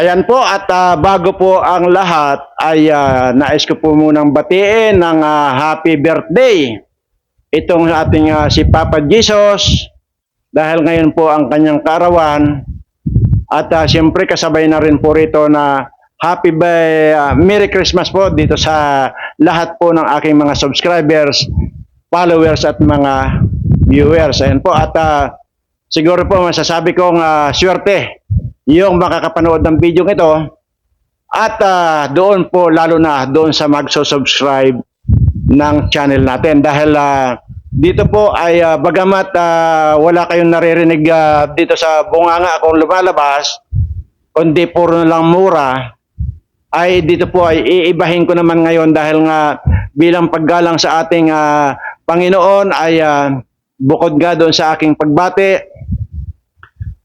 Ayan po at ah, bago po ang lahat ay ah, nais ko po munang batiin ng ah, happy birthday itong ating ah, si Papa Jesus dahil ngayon po ang kanyang kaarawan at ah, siyempre kasabay na rin po rito na happy bay, ah, Merry Christmas po dito sa lahat po ng aking mga subscribers, followers at mga viewers. Ayan po at ah, siguro po masasabi kong ah, swerte yung makakapanood ng video ito at ah, doon po lalo na doon sa magso-subscribe ng channel natin. Dahil ah, dito po ay ah, bagamat ah, wala kayong naririnig ah, dito sa bunganga kung lumalabas kundi puro lang mura ay dito po ay iibahin ko naman ngayon dahil nga bilang paggalang sa ating ah, Panginoon ay ah, bukod nga doon sa aking pagbati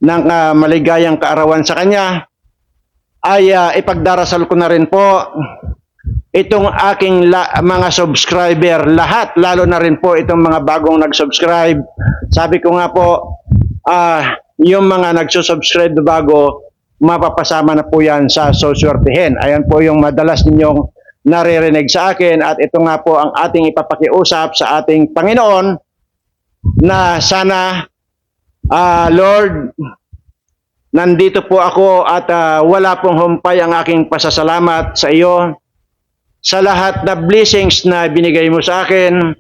ng ah, maligayang kaarawan sa Kanya, ay ah, ipagdarasal ko na rin po itong aking la- mga subscriber, lahat, lalo na rin po itong mga bagong nag-subscribe. Sabi ko nga po, ah, yung mga nagsusubscribe na bago, mapapasama na po yan sa suswertihin. Ayan po yung madalas ninyong naririnig sa akin at ito nga po ang ating ipapakiusap sa ating Panginoon na sana Ah, Lord, nandito po ako at ah, wala pong humpay ang aking pasasalamat sa iyo sa lahat na blessings na binigay mo sa akin.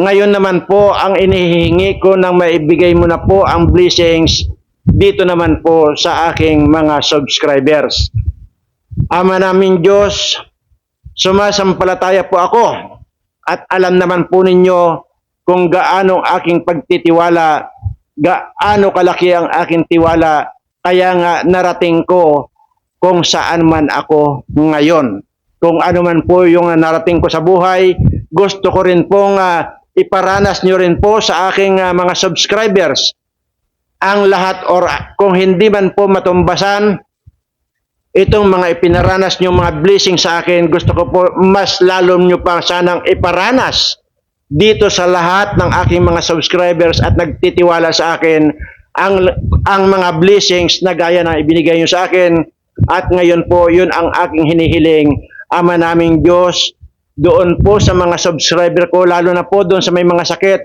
Ngayon naman po ang inihingi ko nang maibigay mo na po ang blessings dito naman po sa aking mga subscribers. Ama namin Diyos, sumasampalataya po ako at alam naman po ninyo kung gaano aking pagtitiwala gaano kalaki ang aking tiwala kaya nga narating ko kung saan man ako ngayon. Kung ano man po yung narating ko sa buhay, gusto ko rin pong ah, iparanas nyo rin po sa aking ah, mga subscribers ang lahat or kung hindi man po matumbasan itong mga ipinaranas nyo mga blessing sa akin, gusto ko po mas lalo nyo pa sanang iparanas dito sa lahat ng aking mga subscribers at nagtitiwala sa akin ang ang mga blessings na gaya na ibinigay niyo sa akin. At ngayon po yun ang aking hinihiling ama naming Diyos doon po sa mga subscriber ko lalo na po doon sa may mga sakit.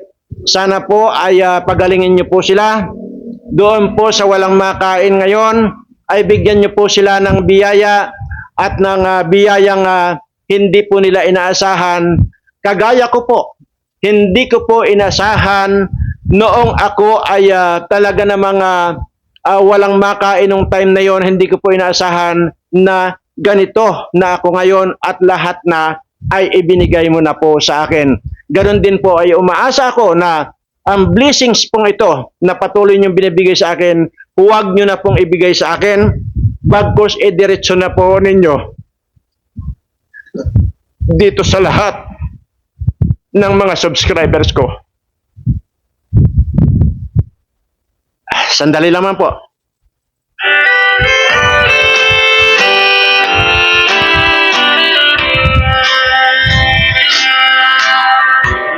Sana po ay ah, pagalingin niyo po sila. Doon po sa walang makain ngayon ay bigyan niyo po sila ng biyaya at ng ah, biyayang ah, hindi po nila inaasahan. Kagaya ko po hindi ko po inasahan noong ako ay ah, talaga na mga ah, walang makain nung time na yon hindi ko po inaasahan na ganito na ako ngayon at lahat na ay ibinigay mo na po sa akin. Ganon din po ay umaasa ako na ang blessings pong ito na patuloy niyong binibigay sa akin, huwag niyo na pong ibigay sa akin, bagkos idiretso na po ninyo dito sa lahat ng mga subscribers ko. Sandali lamang po.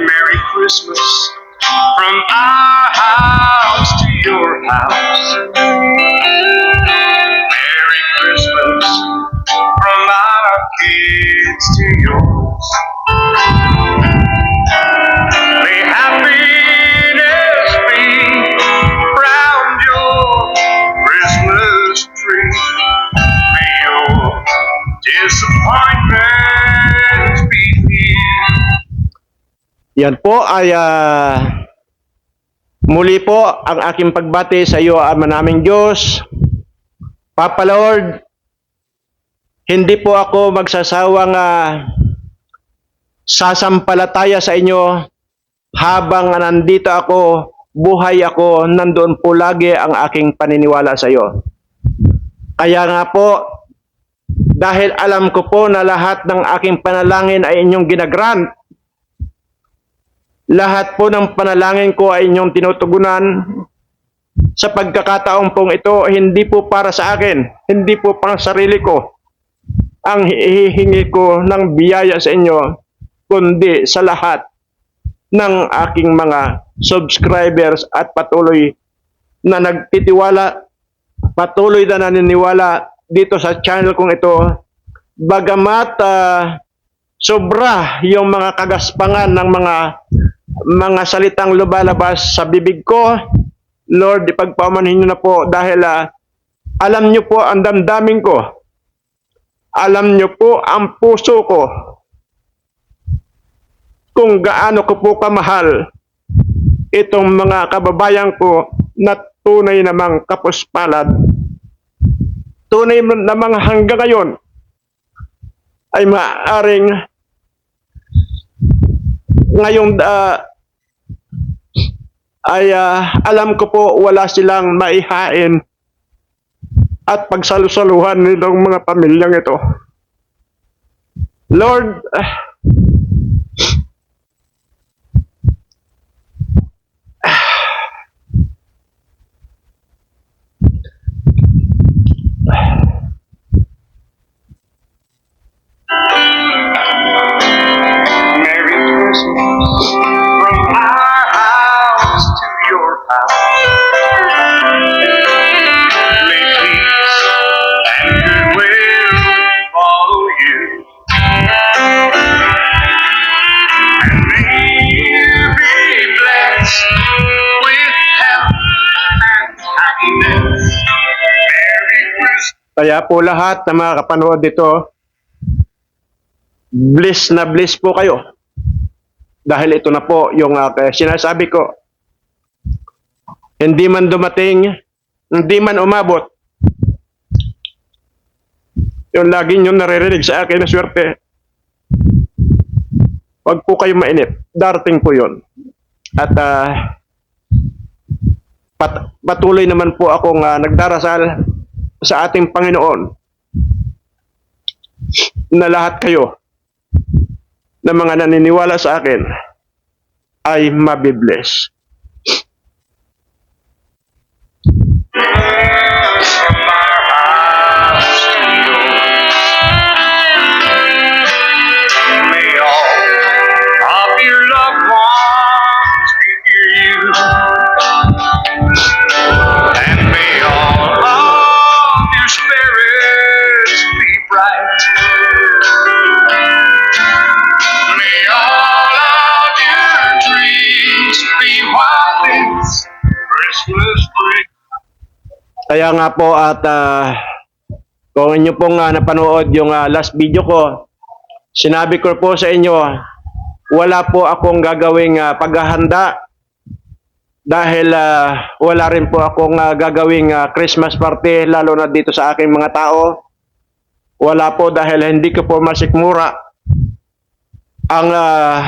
Merry Christmas from our house to your house. Yan po ay ah, muli po ang aking pagbati sa iyo, Ama naming Diyos. Papa Lord, hindi po ako magsasawang ah, sasampalataya sa inyo habang nandito ako, buhay ako, nandoon po lagi ang aking paniniwala sa iyo. Kaya nga po, dahil alam ko po na lahat ng aking panalangin ay inyong ginagrant, lahat po ng panalangin ko ay inyong tinutugunan. Sa pagkakataong pong ito, hindi po para sa akin, hindi po pang sarili ko. Ang hihingi ko ng biyaya sa inyo, kundi sa lahat ng aking mga subscribers at patuloy na nagtitiwala, patuloy na naniniwala dito sa channel kong ito, bagamat ah, sobra yung mga kagaspangan ng mga mga salitang lumalabas sa bibig ko, Lord, ipagpamanhin niyo na po dahil ah, alam niyo po ang damdamin ko. Alam niyo po ang puso ko kung gaano ko po kamahal itong mga kababayan ko na tunay namang kapuspalad. Tunay namang hanggang ngayon ay maaring ngayong ah, ay ah, alam ko po wala silang maihain at pagsalusaluhan nitong mga pamilyang ito. Lord, ah, Kaya po lahat na mga kapanood dito, bliss na bliss po kayo. Dahil ito na po yung uh, sinasabi ko. Hindi man dumating, hindi man umabot. Yung lagi nyo naririnig sa akin na swerte. Huwag po kayo mainit. Darating po yon. At ah, pat- patuloy naman po akong ah, nagdarasal sa ating Panginoon na lahat kayo na mga naniniwala sa akin ay mabibless. Kaya nga po at ah, kung inyo pong ah, napanood yung ah, last video ko, sinabi ko po sa inyo, wala po akong gagawing ah, paghahanda dahil ah, wala rin po akong ah, gagawing ah, Christmas party lalo na dito sa aking mga tao. Wala po dahil hindi ko po masikmura ang ah,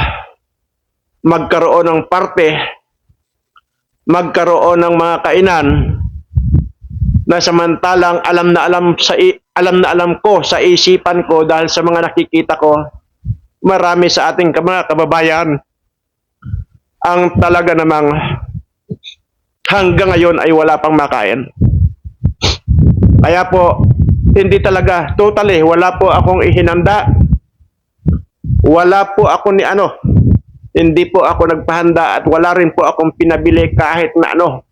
magkaroon ng parte, magkaroon ng mga kainan na samantalang alam na alam sa alam na alam ko sa isipan ko dahil sa mga nakikita ko marami sa ating mga kababayan ang talaga namang hanggang ngayon ay wala pang makain. Kaya po hindi talaga totally wala po akong ihinanda. Wala po ako ni ano. Hindi po ako nagpahanda at wala rin po akong pinabili kahit na ano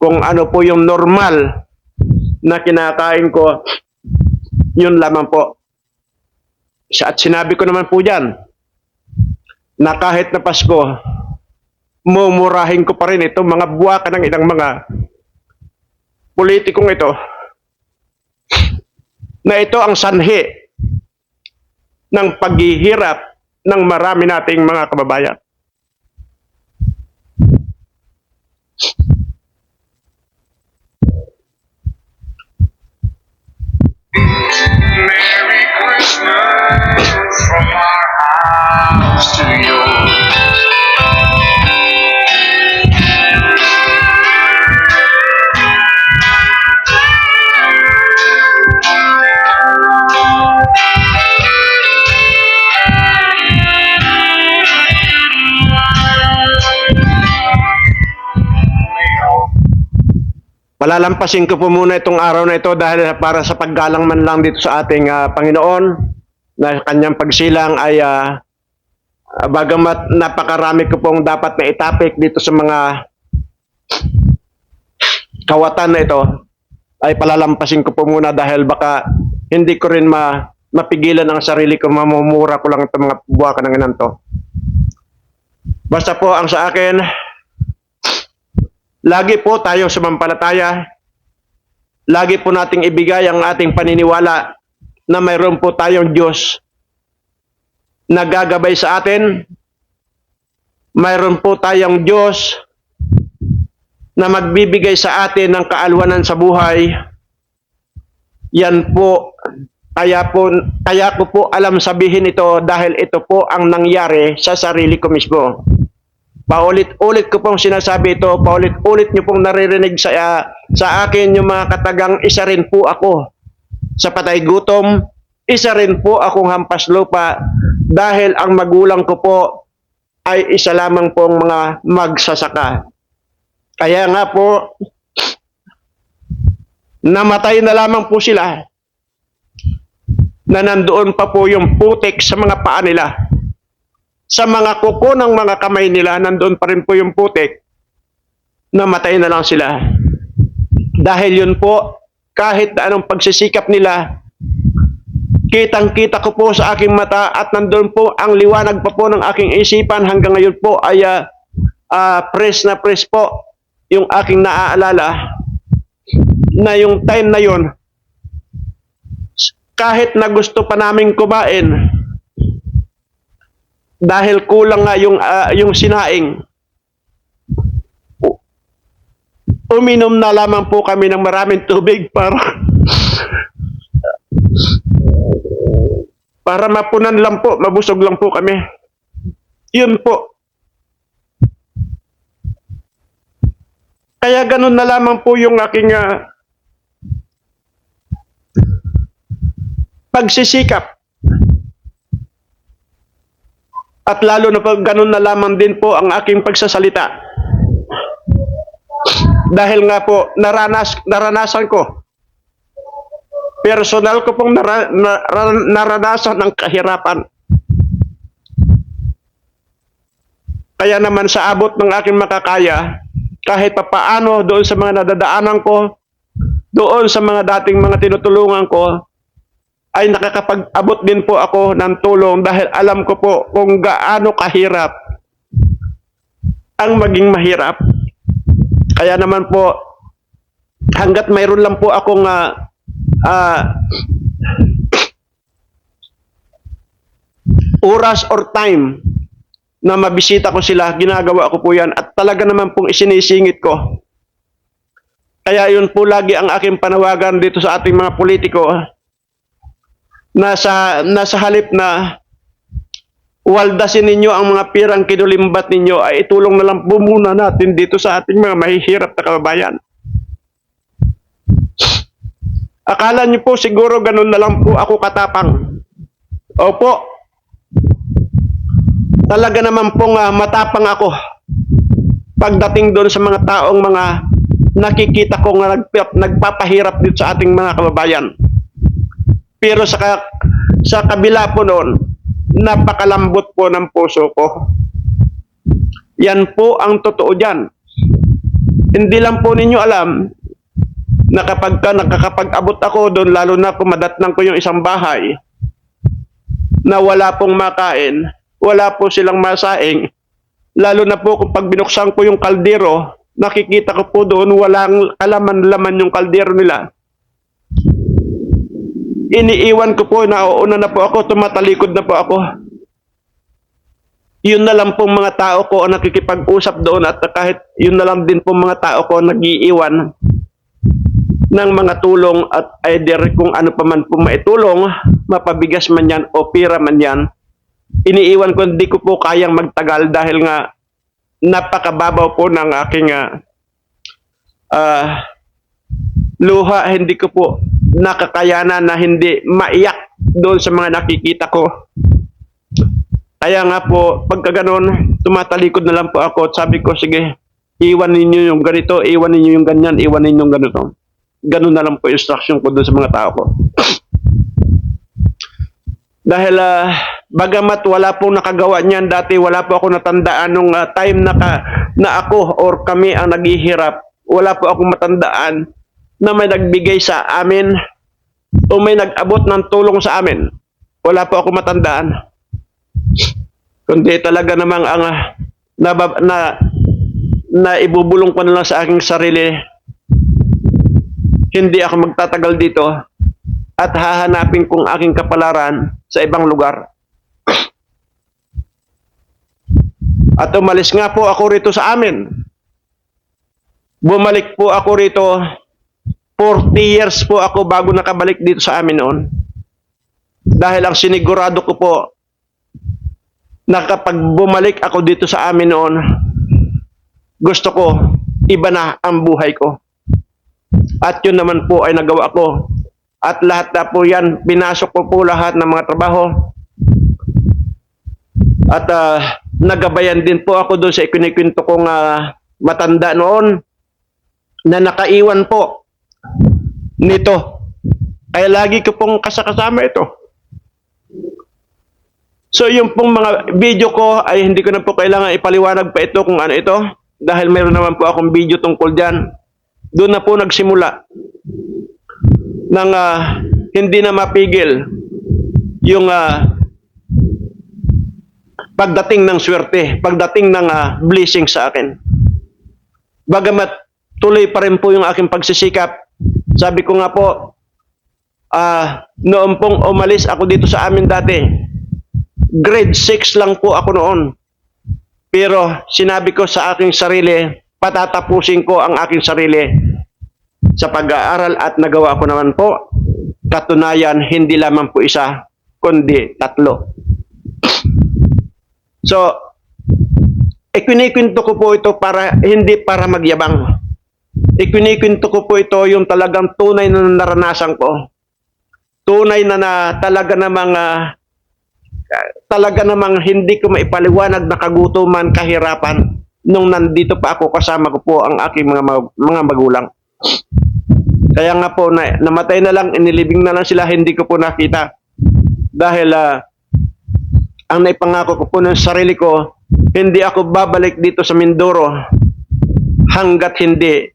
kung ano po yung normal na kinakain ko, yun lamang po. At sinabi ko naman po dyan, na kahit na Pasko, mumurahin ko pa rin itong mga buwaka ng ilang mga politikong ito, na ito ang sanhi ng paghihirap ng marami nating mga kababayan. Merry Christmas from our house to yours. Palalampasin ko po muna itong araw na ito dahil para sa paggalang man lang dito sa ating ah, Panginoon na kanyang pagsilang ay ah, bagamat napakarami ko pong dapat na itapik dito sa mga kawatan na ito ay palalampasin ko po muna dahil baka hindi ko rin ma mapigilan ang sarili ko, mamumura ko lang itong mga buwakan ng inan to. Basta po ang sa akin, lagi po tayo sumampalataya, lagi po nating ibigay ang ating paniniwala na mayroon po tayong Diyos na gagabay sa atin, mayroon po tayong Diyos na magbibigay sa atin ng kaalwanan sa buhay. Yan po, kaya po, kaya ko po alam sabihin ito dahil ito po ang nangyari sa sarili ko mismo. Paulit-ulit ko pong sinasabi ito, paulit-ulit niyo pong naririnig sa, ah, sa akin yung mga katagang isa rin po ako sa patay gutom, isa rin po akong hampas lupa dahil ang magulang ko po ay isa lamang pong mga magsasaka. Kaya nga po, namatay na lamang po sila na nandoon pa po yung putik sa mga paa nila. Sa mga kuko ng mga kamay nila, nandoon pa rin po yung putik. Namatay na lang sila. Dahil yun po, kahit anong pagsisikap nila, kitang-kita ko po sa aking mata at nandoon po ang liwanag pa po ng aking isipan hanggang ngayon po ay ah, ah, press na press po yung aking naaalala na yung time na yon kahit na gusto pa namin kumain dahil kulang nga yung ah, yung sinaing uminom na lamang po kami ng maraming tubig para para mapunan lang po, mabusog lang po kami. Yun po. Kaya ganun na lamang po yung aking ah, pagsisikap. At lalo na pag ganun na lamang din po ang aking pagsasalita. Dahil nga po, naranas, naranasan ko. Personal ko pong nara, nara, naranasan ng kahirapan. Kaya naman sa abot ng aking makakaya, kahit papaano doon sa mga nadadaanan ko, doon sa mga dating mga tinutulungan ko, ay nakakapag-abot din po ako ng tulong dahil alam ko po kung gaano kahirap ang maging mahirap. Kaya naman po, hanggat mayroon lang po akong ah, ah, oras or time na mabisita ko sila, ginagawa ko po yan at talaga naman pong isinisingit ko. Kaya yun po lagi ang aking panawagan dito sa ating mga politiko na sa, na sa halip na waldasin ninyo ang mga pirang kinulimbat ninyo ay itulong na lang po muna natin dito sa ating mga mahihirap na kababayan. Akala niyo po siguro ganun na lang po ako katapang. Opo. Talaga naman pong ah, matapang ako pagdating doon sa mga taong mga nakikita ko nga nagp- nagpapahirap dito sa ating mga kababayan. Pero sa, sa kabila po noon, napakalambot po ng puso ko. Yan po ang totoo dyan. Hindi lang po ninyo alam na kapag ka nakakapag-abot ako doon, lalo na kung madatnang ko yung isang bahay, na wala pong makain, wala po silang masaing, lalo na po kung pag binuksan ko yung kaldero, nakikita ko po doon walang kalaman-laman yung kaldero nila. Iniiwan ko po, nauuna na po ako, tumatalikod na po ako. Yun na lang pong mga tao ko ang nakikipag-usap doon at kahit yun na lang din pong mga tao ko nag-iiwan ng mga tulong at either kung ano pa man po maitulong, mapabigas man yan o pira man yan, iniiwan ko hindi ko po kayang magtagal dahil nga napakababaw po ng aking ah, ah, luha, hindi ko po nakakayanan na hindi maiyak doon sa mga nakikita ko. Kaya nga po, pagka ganun, tumatalikod na lang po ako at sabi ko, sige, iwan ninyo yung ganito, iwan ninyo yung ganyan, iwan ninyo yung ganito. Ganun na lang po instruction ko doon sa mga tao ko. Dahil ah, bagamat wala pong nakagawa niyan dati, wala po ako natandaan nung ah, time na, ka, na ako or kami ang naghihirap. Wala po akong matandaan na may nagbigay sa amin o may nag-abot ng tulong sa amin. Wala po ako matandaan. Kundi talaga namang ang ah, na, na, na ibubulong ko na lang sa aking sarili. Hindi ako magtatagal dito at hahanapin kong aking kapalaran sa ibang lugar. At umalis nga po ako rito sa amin. Bumalik po ako rito 40 years po ako bago nakabalik dito sa amin noon. Dahil ang sinigurado ko po na kapag bumalik ako dito sa amin noon, gusto ko iba na ang buhay ko. At yun naman po ay nagawa ko. At lahat na po yan, pinasok ko po lahat ng mga trabaho. At ah, nagabayan din po ako doon sa ikinikwento kong ah, matanda noon na nakaiwan po nito. Kaya lagi ko pong kasakasama ito. So yung pong mga video ko ay hindi ko na po kailangan ipaliwanag pa ito kung ano ito dahil meron naman po akong video tungkol dyan. Doon na po nagsimula ng ah, hindi na mapigil yung ah, pagdating ng swerte, pagdating ng ah, blessing sa akin. Bagamat tuloy pa rin po yung aking pagsisikap, sabi ko nga po, ah noon pong umalis ako dito sa amin dati, grade 6 lang po ako noon. Pero sinabi ko sa aking sarili, patatapusin ko ang aking sarili sa pag-aaral at nagawa ko naman po. Katunayan, hindi lamang po isa, kundi tatlo. So, ikinikwento ko po ito para hindi para magyabang. Ikinikwento ko po ito yung talagang tunay na naranasan ko. Tunay na, na talaga namang ah, talaga namang hindi ko maipaliwanag na kagutuman, kahirapan nung nandito pa ako kasama ko po ang aking mga mga magulang. Kaya nga po na, namatay na lang, inilibing na lang sila, hindi ko po nakita. Dahil ah, ang naipangako ko po ng sarili ko, hindi ako babalik dito sa Mindoro hanggat hindi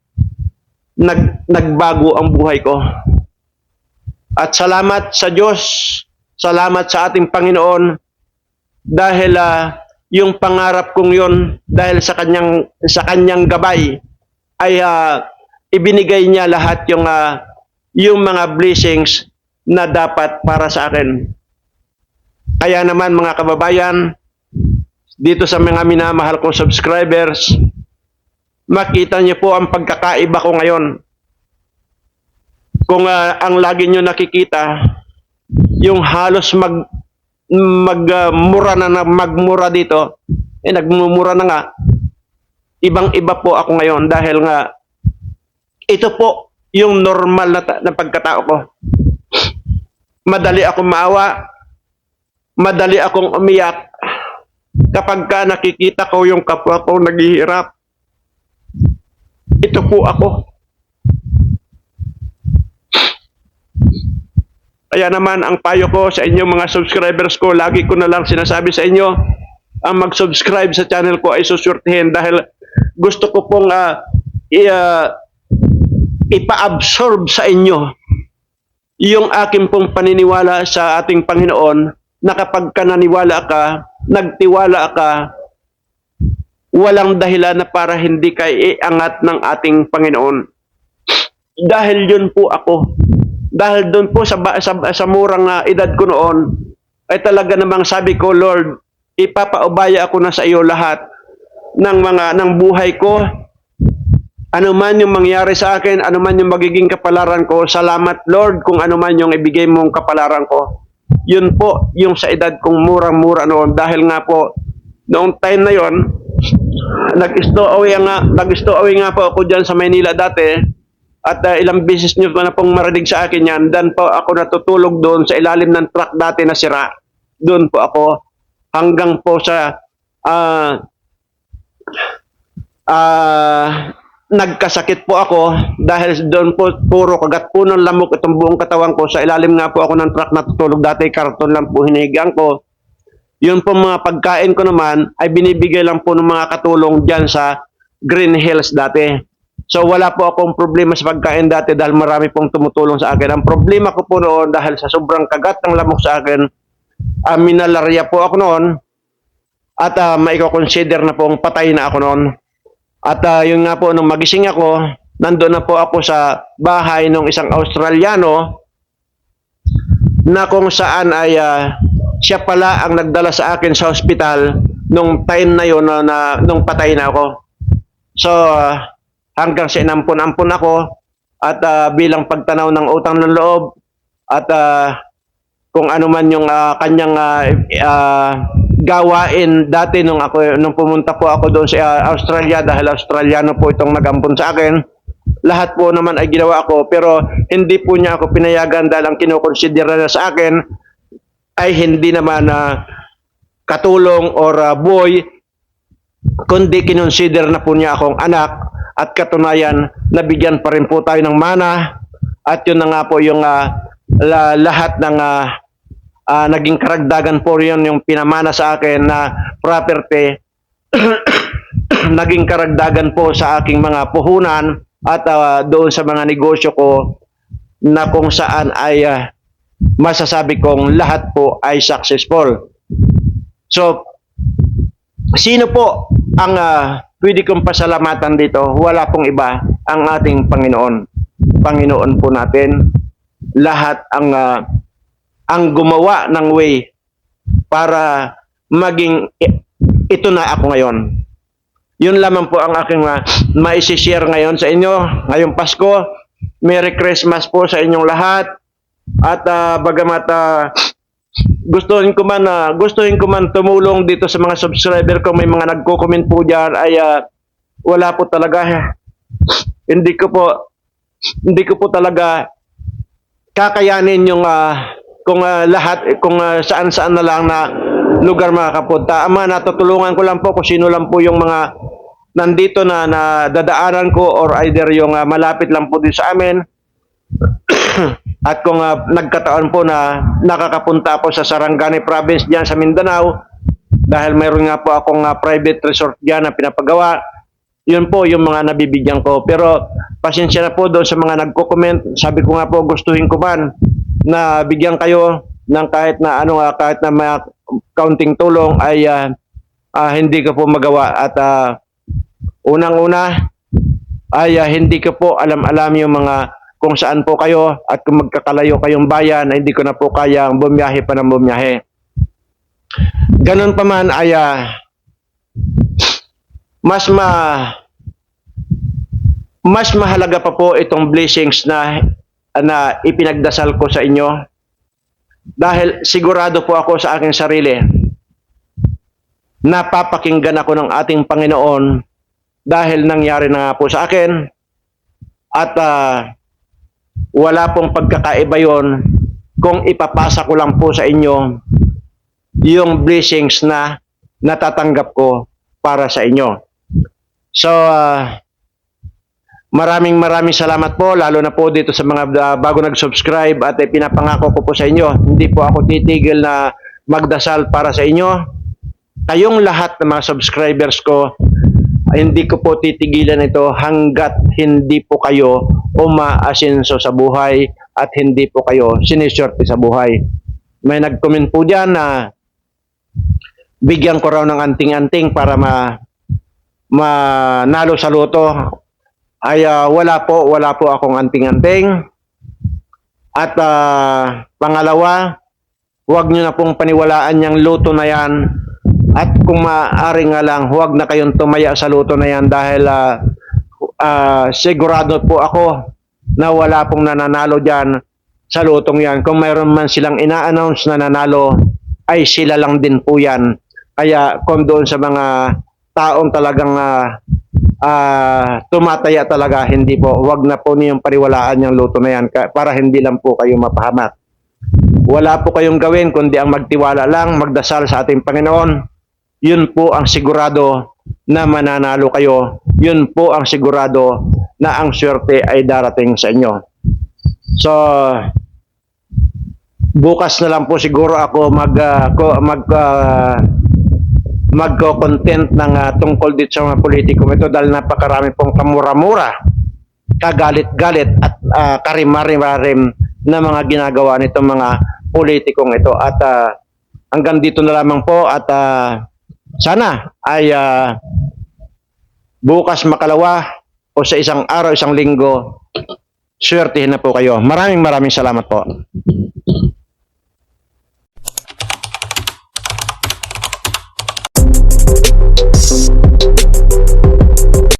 nag, nagbago ang buhay ko. At salamat sa Diyos, salamat sa ating Panginoon dahil ah, yung pangarap kong yon dahil sa kanyang sa kanyang gabay ay ah, ibinigay niya lahat yung ah, yung mga blessings na dapat para sa akin. Kaya naman mga kababayan, dito sa mga minamahal kong subscribers, makita niyo po ang pagkakaiba ko ngayon. Kung ah, ang lagi niyo nakikita, yung halos mag magmura na, na magmura dito, eh nagmumura na nga. Ibang-iba po ako ngayon dahil nga ito po yung normal na, na pagkatao ko. Madali akong maawa, madali akong umiyak kapag ka nakikita ko yung kapwa ko naghihirap. Ito po ako. Kaya naman ang payo ko sa inyo mga subscribers ko, lagi ko na lang sinasabi sa inyo, ang mag-subscribe sa channel ko ay susurtihin dahil gusto ko pong ah, i- ah, ipa-absorb sa inyo yung aking pong paniniwala sa ating Panginoon na kapag ka naniwala ka, nagtiwala ka, walang dahilan na para hindi ka iangat ng ating Panginoon. Dahil yun po ako. Dahil doon po sa, sa, sa murang ah, edad ko noon, ay talaga namang sabi ko, Lord, ipapaubaya ako na sa iyo lahat ng mga ng buhay ko. Ano man yung mangyari sa akin, ano man yung magiging kapalaran ko, salamat Lord kung ano man yung ibigay mong kapalaran ko. Yun po yung sa edad kong murang-mura noon dahil nga po noong time na yon nag-stowaway nga nag-stowaway nga po ako diyan sa Maynila dati. At uh, ilang beses niyo na pong marinig sa akin yan. Dan po ako natutulog doon sa ilalim ng truck dati na sira. Doon po ako. Hanggang po sa ah ah nagkasakit po ako. Dahil doon po puro kagat po ng lamok itong buong katawan ko. Sa ilalim nga po ako ng truck natutulog. Dati karton lang po hinihigaan ko yun po mga pagkain ko naman ay binibigay lang po ng mga katulong dyan sa Green Hills dati. So wala po akong problema sa pagkain dati dahil marami pong tumutulong sa akin. Ang problema ko po noon dahil sa sobrang kagat ng lamok sa akin, uh, minalarya po ako noon at uh, maiko-consider na pong patay na ako noon. At uh, yun nga po, nung magising ako, nandun na po ako sa bahay ng isang Australiano na kung saan ay ah, siya pala ang nagdala sa akin sa hospital nung time na yun na, na nung patay na ako. So ah, hanggang sa inampun-ampun ako at ah, bilang pagtanaw ng utang ng loob at ah, kung ano man yung ah, kanyang ah, ah, gawain dati nung ako nung pumunta po ako doon sa Australia dahil Australiano po itong nagampun sa akin lahat po naman ay ginawa ko pero hindi po niya ako pinayagan dahil ang kinukonsidera na sa akin ay hindi naman na katulong or ah, boy kundi kinonsider na po niya akong anak at katunayan nabigyan pa rin po tayo ng mana at yun na nga po yung ah, la- lahat ng ah, ah, naging karagdagan po yun yung pinamana sa akin na property naging karagdagan po sa aking mga puhunan at ah, doon sa mga negosyo ko na kung saan ay ah, masasabi kong lahat po ay successful. So, sino po ang ah, pwede kong pasalamatan dito? Wala pong iba ang ating Panginoon. Panginoon po natin. Lahat ang ah, ang gumawa ng way para maging ito na ako ngayon. Yun lamang po ang aking uh, maisishare ngayon sa inyo. Ngayong Pasko, Merry Christmas po sa inyong lahat. At ah, bagamat ah, gustuhin ko man ah, gustuhin ko man tumulong dito sa mga subscriber ko, may mga nagko-comment po diyan ay ah, wala po talaga. Hindi ko po hindi ko po talaga kakayanin yung ah, kung ah, lahat kung ah, saan-saan na lang na lugar makakapunta. Ama, natutulungan ko lang po kung sino lang po yung mga nandito na, na dadaanan ko or either yung ah, malapit lang po din sa amin. At kung ah, nagkataon po na nakakapunta po sa Sarangani Province diyan sa Mindanao, dahil mayroon nga po akong ah, private resort diyan na pinapagawa, yun po yung mga nabibigyan ko. Pero pasensya na po doon sa mga nagko-comment. Sabi ko nga po, gustuhin ko man na bigyan kayo ng kahit na ano nga, kahit na may kaunting tulong ay ah, ah, hindi ko po magawa. At ah, unang-una ay ah, hindi ko po alam-alam yung mga kung saan po kayo at kung magkakalayo kayong bayan ay hindi ko na po kayang bumiyahe pa ng bumiyahe. Ganun pa man ay ah, mas ma mas mahalaga pa po itong blessings na na ipinagdasal ko sa inyo. Dahil sigurado po ako sa aking sarili. Napapakinggan ako ng ating Panginoon dahil nangyari na po sa akin. At ah, wala pong pagkakaiba yon kung ipapasa ko lang po sa inyo yung blessings na natatanggap ko para sa inyo. So, ah, maraming maraming salamat po, lalo na po dito sa mga ah, bago nag-subscribe at eh, pinapangako ko po sa inyo, hindi po ako titigil na magdasal para sa inyo. Kayong lahat ng mga subscribers ko, hindi ko po titigilan ito hanggat hindi po kayo umaasenso sa buhay at hindi po kayo siniswerte sa buhay. May nag-comment po dyan na bigyan ko raw ng anting-anting para ma manalo sa loto. Ay ah, wala po wala po akong anting-anting. At ah, pangalawa huwag nyo na pong paniwalaan yung loto na yan at kung maaari nga lang huwag na kayong tumaya sa loto na yan dahil ah, ah, sigurado po ako na wala pong nananalo dyan sa lotong yan kung mayroon man silang ina-announce na nanalo ay sila lang din po yan kaya kung doon sa mga taong talagang ah, ah, tumataya talaga, hindi po, wag na po niyong pariwalaan yung luto na yan para hindi lang po kayo mapahamak. Wala po kayong gawin kundi ang magtiwala lang, magdasal sa ating Panginoon. Yun po ang sigurado na mananalo kayo. Yun po ang sigurado na ang swerte ay darating sa inyo. So, bukas na lang po siguro ako mag ko- mag ah, magko-content ng ah, tungkol dito sa mga politiko ito dahil napakarami pong kamura-mura kagalit-galit at uh, karim-marim na mga ginagawa nitong mga politikong ito. At ah, hanggang dito na lamang po at ah, sana ay ah, bukas makalawa o sa isang araw, isang linggo, swertihin na po kayo. Maraming maraming salamat po.